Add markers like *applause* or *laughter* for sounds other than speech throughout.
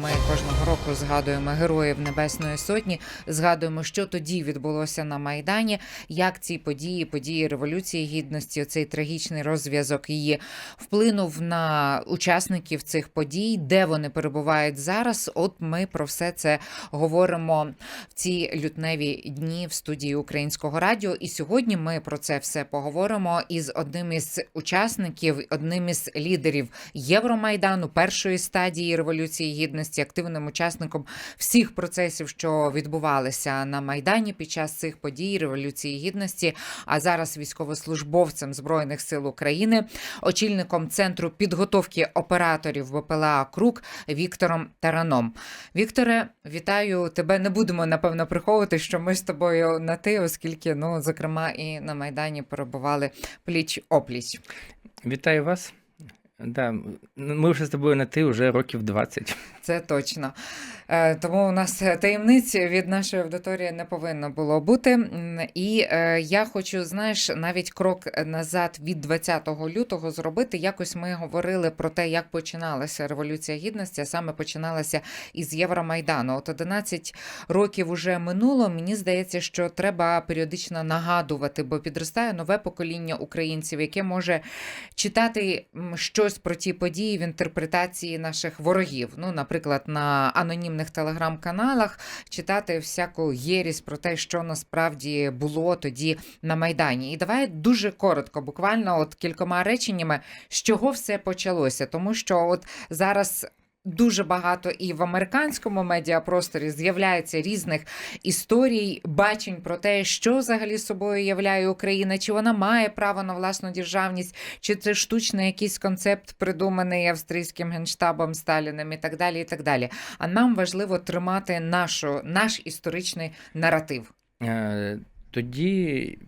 ми кожного року згадуємо героїв Небесної Сотні, згадуємо, що тоді відбулося на Майдані, як ці події, події Революції Гідності, цей трагічний розв'язок її вплинув на учасників цих подій, де вони перебувають зараз. От ми про все це говоримо в ці лютневі дні в студії Українського радіо. І сьогодні ми про це все поговоримо із одним із учасників, одним із лідерів Євромайдану, першої стадії революції гідності, активним учасником всіх процесів, що відбувалися на майдані під час цих подій революції гідності. А зараз військовослужбовцем збройних сил України, очільником центру підготовки операторів БПЛА Крук Віктором Тараном. Вікторе, вітаю тебе. Не будемо напевно приховувати, що ми з тобою на ти, оскільки ну зокрема і на майдані перебували пліч опліч. Вітаю вас. Да, ми вже з тобою на ти вже років 20. Це точно. Е, Тому у нас таємниць від нашої аудиторії не повинно було бути. І е, я хочу, знаєш, навіть крок назад від 20 лютого зробити. Якось ми говорили про те, як починалася революція гідності, а саме починалася із Євромайдану. От 11 років уже минуло. Мені здається, що треба періодично нагадувати, бо підростає нове покоління українців, яке може читати щось про ті події в інтерпретації наших ворогів. Ну, наприклад, на анонімних телеграм-каналах читати всяку єрість про те, що насправді було тоді на Майдані. І давай дуже коротко, буквально от кількома реченнями, з чого все почалося. Тому що от зараз. Дуже багато і в американському медіапросторі з'являється різних історій, бачень про те, що взагалі собою являє Україна, чи вона має право на власну державність, чи це штучний якийсь концепт, придуманий австрійським генштабом Сталіним і так далі. і так далі. А нам важливо тримати нашу, наш історичний наратив. Е, Тоді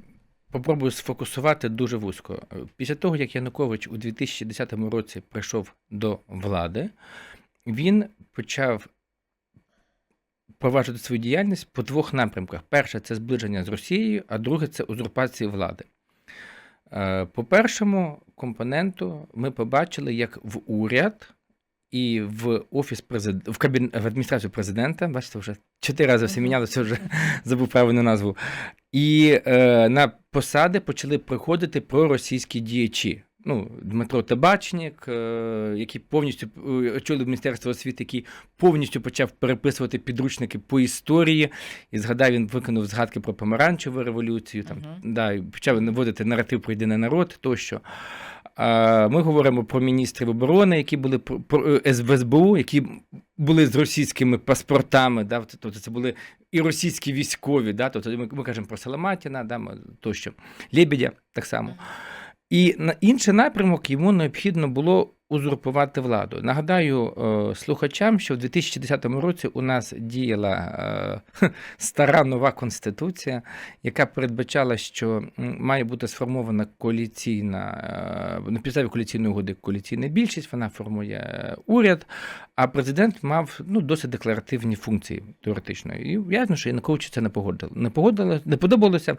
попробую сфокусувати дуже вузько. Після того, як Янукович у 2010 році прийшов до влади, він почав проваджувати свою діяльність по двох напрямках: перше це зближення з Росією, а друге це узурпація влади. Е, По першому компоненту ми побачили, як в уряд і в офіс президента, в кабін... в адміністрацію президента, бачите, вже чотири рази все мінялося, вже *laughs* забув правильну назву. І е, на посади почали приходити проросійські діячі. Ну, Дмитро Табачник, е, який повністю е, очолив Міністерство освіти, який повністю почав переписувати підручники по історії. І згадав, він виконав згадки про помаранчеву революцію, там, Мгм. да, і почав наводити наратив про єдиний народ тощо. Ми говоримо про міністрів оборони, які були про, про е, СБУ, які були з російськими паспортами. Да, тобто це були і російські військові. Да, тобто ми, ми кажемо про Саламатіна, да, тощо, Лебедя так само. І на інший напрямок йому необхідно було узурпувати владу. Нагадаю е, слухачам, що в 2010 році у нас діяла е, *laughs* стара нова конституція, яка передбачала, що має бути сформована коаліційна е, на підставі коаліційної угоди коаліційна більшість. Вона формує уряд. А президент мав ну досить декларативні функції теоретично. І ясно, що Януковичу це не погодило. Не погодило, не подобалося.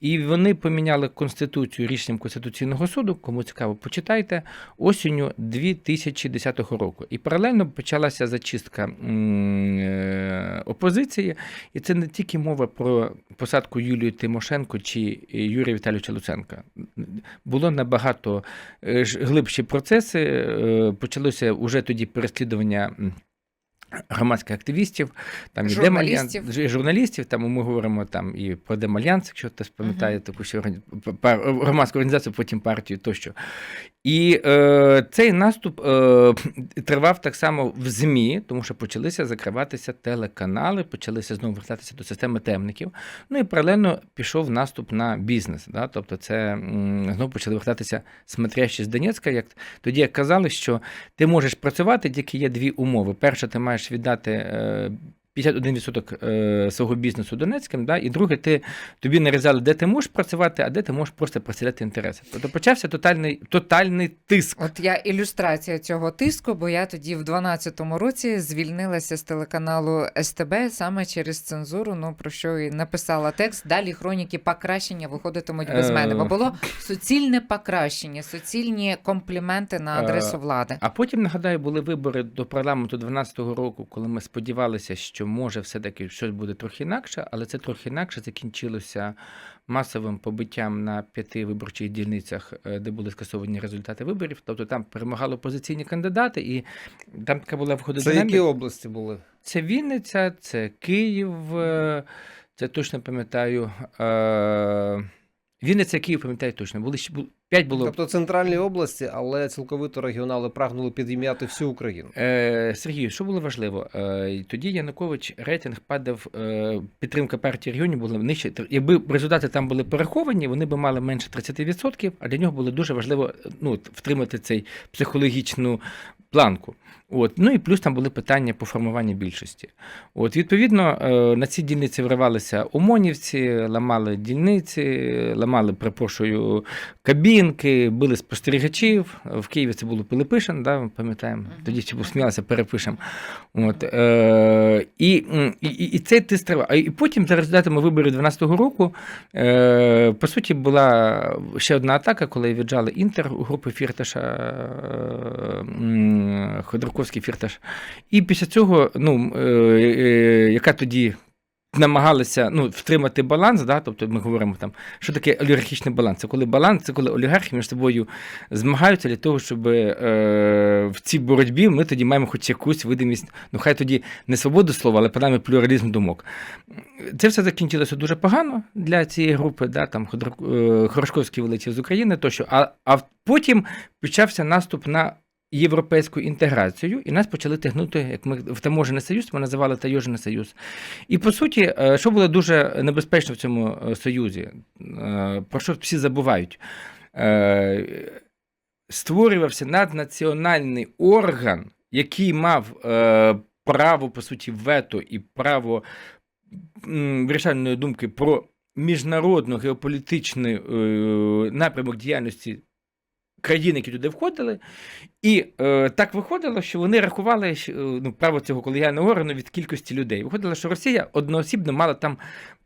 І вони поміняли конституцію рішенням Конституційного суду. Кому цікаво, почитайте осінню 2010 року. І паралельно почалася зачистка е, опозиції. І це не тільки мова про посадку Юлії Тимошенко чи Юрія Віталійовича Луценка. Було набагато е, глибші процеси. е, Почалося вже тоді переслідування. Громадських активістів, там і Журналістів. Демальянс, журналістів, там ми говоримо там і про Демальянс, якщо хтось пам'ятає таку ще громадську організацію, потім партію тощо. І е, цей наступ е, тривав так само в ЗМІ, тому що почалися закриватися телеканали, почалися знову вертатися до системи темників. Ну і паралельно пішов наступ на бізнес. Да? Тобто, це знову почали вертатися смотрящі з Донецька. Як тоді як казали, що ти можеш працювати, тільки є дві умови. Перше, ти маєш віддати. Е, 51% е, свого бізнесу Донецьким, да, і друге, ти тобі нарізали, де ти можеш працювати, а де ти можеш просто представляти інтереси. Тобто почався тотальний, тотальний тиск. От я ілюстрація цього тиску, бо я тоді в 12-му році звільнилася з телеканалу СТБ саме через цензуру. Ну про що і написала текст. Далі хроніки покращення виходитимуть без Е. мене. Бо було *laughs* суцільне покращення, суцільні компліменти на адресу Е, влади. А потім, нагадаю, були вибори до парламенту 12-го року, коли ми сподівалися, що може все-таки щось буде трохи інакше, але це трохи інакше закінчилося масовим побиттям на п'яти виборчих дільницях, е, де були скасовані результати виборів. Тобто там перемагали опозиційні кандидати, і там така була Це які області були? Це Вінниця, це Київ, е, це точно пам'ятаю. е, Вінниця, Київ, пам'ятаю точно. Були ще бу- п'ять було. Тобто центральні області, але цілковито регіонали прагнули підіймати всю Україну. Е, Сергій, що було важливо? Е, тоді Янукович рейтинг падав, е, підтримка партії регіонів була нижче. Тр- Якби результати там були переховані, вони б мали менше 30%, а для нього було дуже важливо ну, от, втримати цей психологічну планку. От. Ну і плюс там були питання по формуванню більшості. От, відповідно, е, на ці дільниці вривалися ОМОНівці, ламали дільниці, ламали, перепрошую, кабінки, били спостерігачів. В Києві це було Пилипишин, да, пам'ятаємо. Тоді ще був сміялися, перепишемо. От, е, і, і, і, цей тиск тривав. І потім, за результатами виборів 12-го року, е, по суті, була ще одна атака, коли віджали Інтер у групи Фірташа, е, м, Ходорковський Фірташ. І після цього, ну, е, е, яка тоді. Намагалися ну, втримати баланс, да? тобто ми говоримо там, що таке олігархічний баланс? Це коли баланс, це коли олігархи між собою змагаються для того, щоб е, в цій боротьбі ми тоді маємо хоч якусь видимість, ну хай тоді не свободу слова, але принаймні плюралізм думок. Це все закінчилося дуже погано для цієї групи, да? там е, Хорошковський вилетів з України, тощо, а, а потім почався наступ на європейську інтеграцію, і нас почали тягнути, як ми в таможений союз, ми називали Таможений союз. І по суті, е, що було дуже небезпечно в цьому е, союзі, е, про що всі забувають, створювався наднаціональний орган, який мав право, по суті, вето і право вирішальної думки про міжнародну геополітичний напрямок діяльності країн, які туди входили. І е, так виходило, що вони рахували е, ну, право цього колегіального органу від кількості людей. Виходило, що Росія одноосібно мала там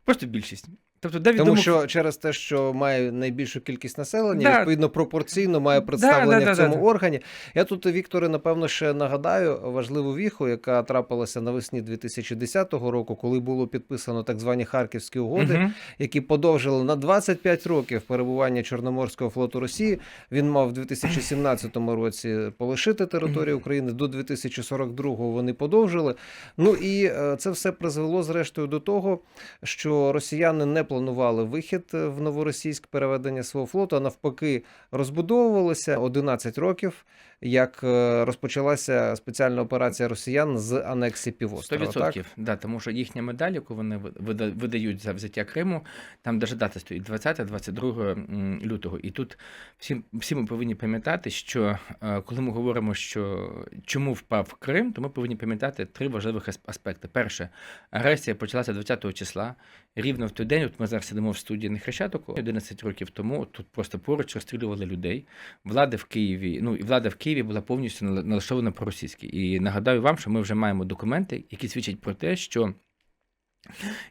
просто більшість. Тобто, де Тому що через те, що має найбільшу кількість населення, Да. відповідно пропорційно має представлення да, да, в цьому да. органі. Я тут, Вікторе, напевно, ще нагадаю важливу віху, яка трапилася навесні 2010 року, коли було підписано так звані Харківські угоди, Мгм. які подовжили на 25 років перебування Чорноморського флоту Росії. Він мав в 2017 році полишити територію України. До 2042 вони подовжили. Ну і е, це все призвело зрештою до того, що росіяни не планували вихід е, в новоросійськ переведення свого флоту, а навпаки, розбудовувалися 11 років. Як е, розпочалася спеціальна операція росіян з анексії півострова, 100%. так? Да, тому що їхня медаль, яку вони вида- видають за взяття Криму, там навіть дата стоїть 20-22 м, лютого. І тут всі, всі ми повинні пам'ятати, що е, коли ми говоримо, що чому впав Крим, то ми повинні пам'ятати три важливих аспекти. Перше, агресія почалася 20 числа. Рівно в той день, от ми зараз сидимо в студії на Хрещатику, 11 років тому тут просто поруч розстрілювали людей. Влада в Києві, ну і влада в Києві була повністю нала- налаштована проросійськи. І нагадаю вам, що ми вже маємо документи, які свідчать про те, що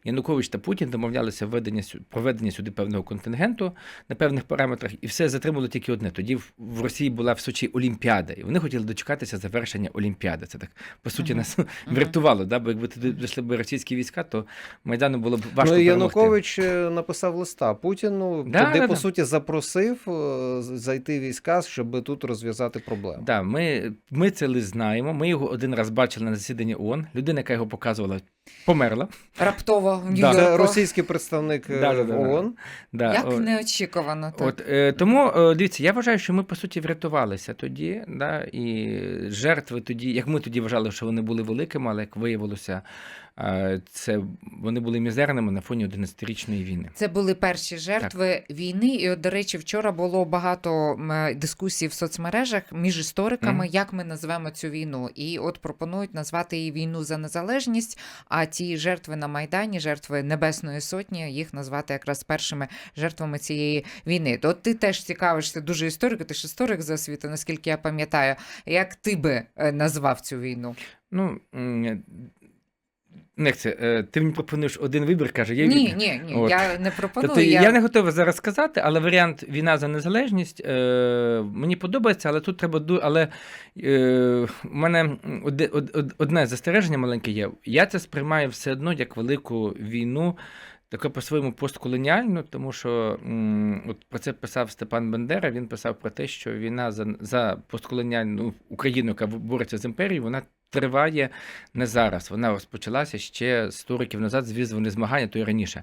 Янукович та Путін домовлялися введення сю- проведення сюди певного контингенту на певних параметрах, і все затримало тільки одне. Тоді в, в Росії була в Сочі Олімпіада, і вони хотіли дочекатися завершення Олімпіади. Це так по суті нас врятувало. Да? Бо якби туди дійшли б російські війська, то майдану було б важко ну, і перемогти. Янукович е, написав листа Путіну, Да, куди, да, по да. суті, запросив е, зайти війська, щоб тут розв'язати проблему. Да, ми, ми це лист знаємо. Ми його один раз бачили на засіданні ООН. Людина, яка його показувала, померла. Раптово в Нью-Йорку. російський представник е, Да, да, да, да. ООН. Да, Як неочікувано. Так. От, е, тому е, дивіться, я вважаю, що ми по суті врятувалися тоді, да, і жертви тоді, як ми тоді вважали, що вони були великими, але як виявилося, це вони були мізерними на фоні 11-річної війни. Це були перші жертви війни. І, от, до речі, вчора було багато дискусій в соцмережах між істориками, Мгм. як ми назвемо цю війну. І от пропонують назвати її війну за незалежність. А ті жертви на майдані, жертви Небесної Сотні, їх назвати якраз першими жертвами цієї війни. То от ти теж цікавишся дуже історико. Ти ж історик за освіту, наскільки я пам'ятаю. Як ти би е, назвав цю війну? Ну, Некце, е, ти мені пропонуєш один вибір, каже, я Ні, ні, ні. От. Я не пропоную. Тобто я... не готовий зараз сказати, але варіант війна за незалежність е, мені подобається, але тут треба. Але е, у мене оде- од- од- одне застереження маленьке є. Я це сприймаю все одно як велику війну, таке по-своєму постколоніальну, тому що м, от про це писав Степан Бендера. Він писав про те, що війна за, за постколоніальну Україну, яка бореться з імперією, вона. Триває не зараз. Вона розпочалася ще 100 років назад, звісно, змагання, то й раніше.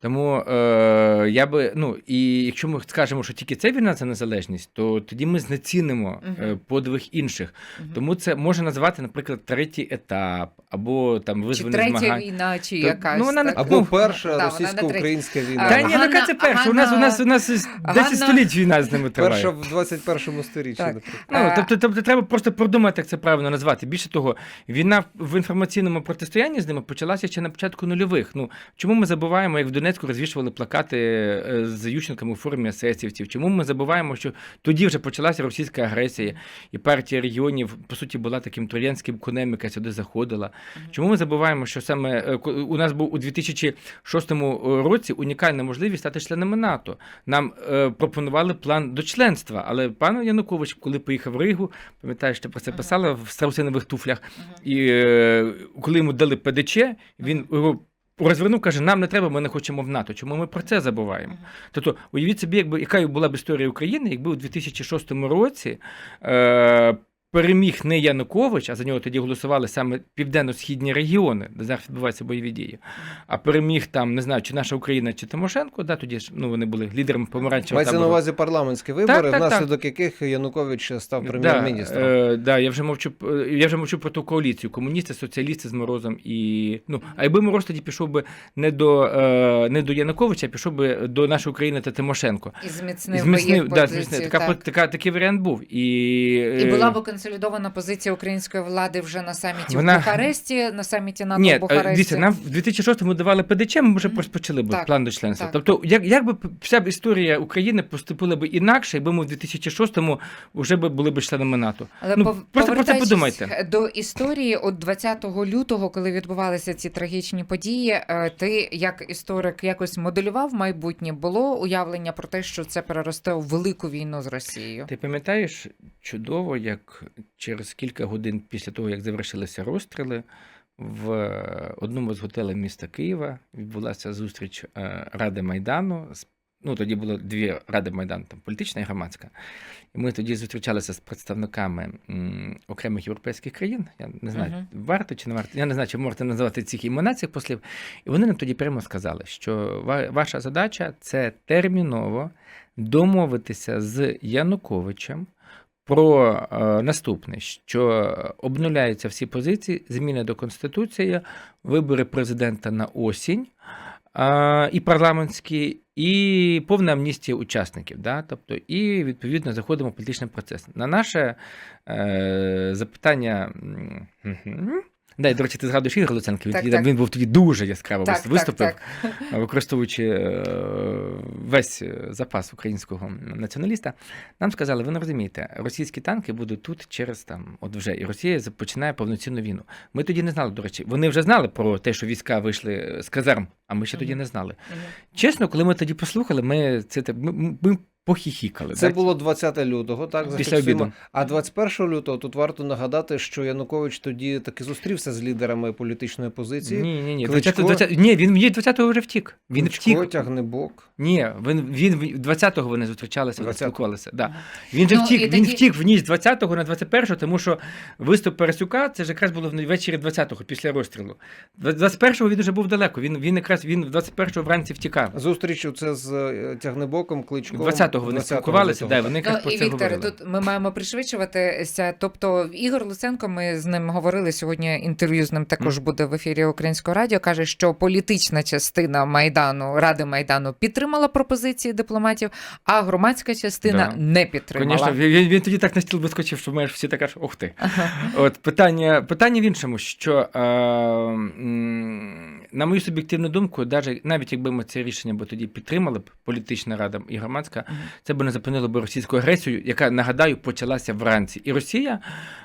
Тому е, я би, ну і якщо ми скажемо, що тільки це війна за незалежність, то тоді ми знецінимо е, подвиг інших. Мгм. Тому це може називати, наприклад, третій етап або там чи визвані третя змагання. війна, чи То- якась. ну, вона не- так? Або Ну, перша да, російсько-українська війна. Та ні, ну яка це перша? У нас у нас у нас 10 Ганна- століть війна з ними триває. Перша в 21 сторіччі. Наприклад. Ну, тобто, тобто треба просто продумати, як це правильно назвати. Більше того, війна в інформаційному протистоянні з ними почалася ще на початку нульових. Ну чому ми забуваємо, як в Донецьку розвішували плакати е, з Ющенком у формі есесівців? Чому ми забуваємо, що тоді вже почалася російська агресія, і партія регіонів по суті була таким троянським конем, яка сюди заходила? Чому ми забуваємо, що саме е, у нас був у 2006 році унікальна можливість стати членами НАТО? Нам е, пропонували план до членства, але пан Янукович, коли поїхав в Ригу, пам'ятаєш, ти про це писала в страусинових туфлях. Мгм. І е, коли йому дали ПДЧ, він його розвернув, каже: нам не треба, ми не хочемо в НАТО. Чому ми про це забуваємо? Тобто, уявіть собі, якби яка була б історія України, якби у 2006 році. Е, Переміг не Янукович, а за нього тоді голосували саме південно-східні регіони, де зараз відбуваються бойові дії. А переміг там, не знаю, чи наша Україна, чи Тимошенко, да, тоді ж ну, вони були лідерами помаранчевого Мається на увазі парламентські вибори, так, так. внаслідок яких Янукович став прем'єр-міністром. Да, е, да, я вже мовчу, е, я вже мовчу про ту коаліцію. Комуністи, соціалісти з Морозом і. Ну, а якби Мороз тоді пішов би не до, е, не до Януковича, а пішов би до нашої України та Тимошенко. І І зміцнив, би зміцнив, їх да, позицію, зміцнив. Така, так. така, такий варіант був. І, І е, була б консолідована позиція української влади вже на саміті Вона- в Бухаресті, на саміті НАТО Ні, в е, Бухаресті. дивіться, нам в 2006-му давали ПДЧ, ми вже розпочали б Так, план до членства. так. Тобто, як, як би вся б історія України поступила б інакше, якби ми в 2006-му вже б були б членами НАТО. Але ну, пов- просто про це подумайте. До історії от 20 лютого, коли відбувалися ці трагічні події, е, ти як історик якось моделював майбутнє? Було уявлення про те, що це переросте у велику війну з Росією? Ти пам'ятаєш чудово, як через кілька годин після того, як завершилися розстріли, в одному з готелів міста Києва відбулася зустріч е, Ради Майдану. Ну, тоді було дві ради Майдану, там політична і громадська. І ми тоді зустрічалися з представниками м, окремих європейських країн. Я не знаю, Мгм. варто чи не варто. Я не знаю, чи можете називати цих імена цих послів. І вони нам тоді прямо сказали, що ваша задача це терміново домовитися з Януковичем про е, наступне, що обнуляються всі позиції, зміни до Конституції, вибори президента на осінь. е, І парламентські, і повна амністія учасників. Да? Тобто, і відповідно заходимо в політичний процес. На наше е, запитання. Да, і, до речі, ти згадуєш Ігор Луценко, він, Так, тоді- так. він був тоді дуже яскраво Так, виступив так, так. *laughs* використовуючи е, весь запас українського націоналіста, нам сказали: ви не розумієте, російські танки будуть тут через там, от вже і Росія починає повноцінну війну. Ми тоді не знали, до речі, вони вже знали про те, що війська вийшли з казарм, а ми ще тоді не знали. Мгм. Чесно, коли ми тоді послухали, ми це ми, ми похіхікали. Це так? було 20 лютого, так? після обіду. А 21 лютого тут варто нагадати, що Янукович тоді таки зустрівся з лідерами політичної позиції. Ні, ні, ні. Кличко- 20, 20, ні, він ні, 20-го вже втік. Він Кличко, втік. Тягнебок. Ні, він, він 20-го вони зустрічалися, вони спілкувалися. Да. Він же Ну, втік, він тоді- втік в ніч з 20-го на 21-го, тому що виступ Парасюка це ж якраз було ввечері 20-го після розстрілу. 21-го він вже був далеко. Він, він якраз він 21-го вранці втікав. Зустріч це з е, Тягнебоком, Кличком. 20-го 20-го вони 20-го, спілкувалися, да, вони Ну, якраз про і це Вікторе, говорили. тут ми маємо пришвидшуватися. Тобто, Ігор Луценко, ми з ним говорили сьогодні. Інтерв'ю з ним також буде в ефірі Українського радіо. каже, що політична частина майдану Ради Майдану підтримала пропозиції дипломатів, а громадська частина Да. не підтримала. Звісно, він, він тоді так на стіл вискочив, що маєш всі така ж, ух ти. Ага. От питання, питання в іншому, що е, на мою суб'єктивну думку, даже, навіть якби ми це рішення б тоді підтримали б, політична рада і громадська, Мгм. Це б не зупинило б російську агресію, яка, нагадаю, почалася вранці. І Росія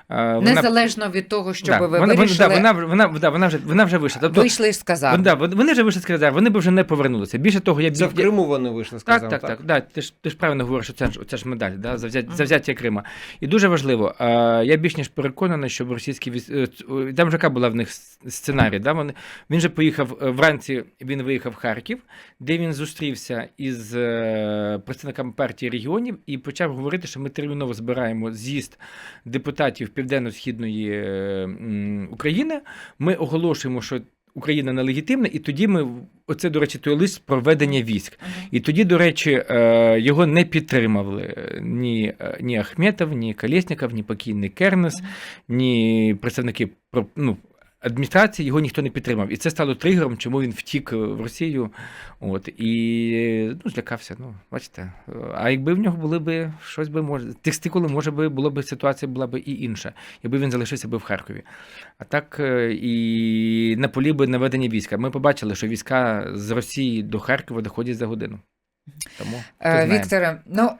е, вона, Незалежно від того, що да, би ви вона, вирішили, вона, да, вона, вона, да, вона, вже, вона вже вийшла. Тобто, вийшли і сказали. вони, да, вони вже вийшли з Кридар, вони б вже не повернулися. Більше того, я б Це в Криму вони вийшли, так, сказав. так, так, Да, ти, ж, ти ж правильно говориш, що це ж, це ж медаль, да, за, взят, Мгм. за взяття Крима. І дуже важливо, е, я більш ніж переконаний, що російські військ... е, там же яка була в них сценарій. Да? Вони, він же поїхав вранці, він виїхав в Харків, де він зустрівся із е, представниками партії регіонів і почав говорити, що ми терміново збираємо з'їзд депутатів Південно-Східної е, України. Ми оголошуємо, що Україна нелегітимна, і тоді ми оце, до речі, той лист про ведення військ. І тоді, до речі, е, його не підтримали ні, е, ні Ахметов, ні Колєсніков, ні покійний Кернес, ні представники ну, адміністрації, його ніхто не підтримав. І це стало тригером, чому він втік е, в Росію. От, і ну, злякався. Ну, бачите. А якби в нього були б щось би може, текстикули, може би, було б ситуація була б і інша, якби він залишився би в Харкові. А так е, і на полі би наведення війська. Ми побачили, що війська з Росії до Харкова доходять за годину. Тому Е. Вікторе, ну.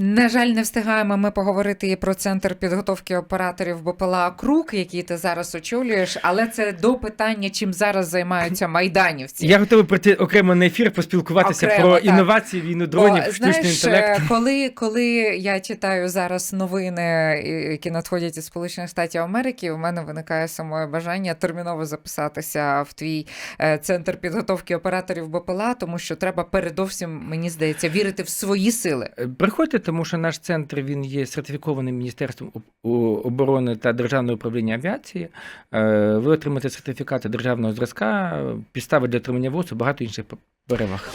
На жаль, не встигаємо ми поговорити і про центр підготовки операторів БПЛА Крук, який ти зараз очолюєш, але це до питання, чим зараз займаються майданівці. Я готовий прийти окремо на ефір, поспілкуватися Окремо, про так. інновації, війну дронів, Бо, штучний знаєш, інтелект. коли, коли я читаю зараз новини, які надходять із Сполучених Штатів Америки, у мене виникає саме бажання терміново записатися в твій е, центр підготовки операторів БПЛА, тому що треба передовсім, мені здається, вірити в свої сили. Приходьте, тому що наш центр він є сертифікованим Міністерством оборони та Державного управління авіації. Е, Ви отримаєте сертифікати державного зразка, підстави для отримання ВОЗу, багато інших переваг.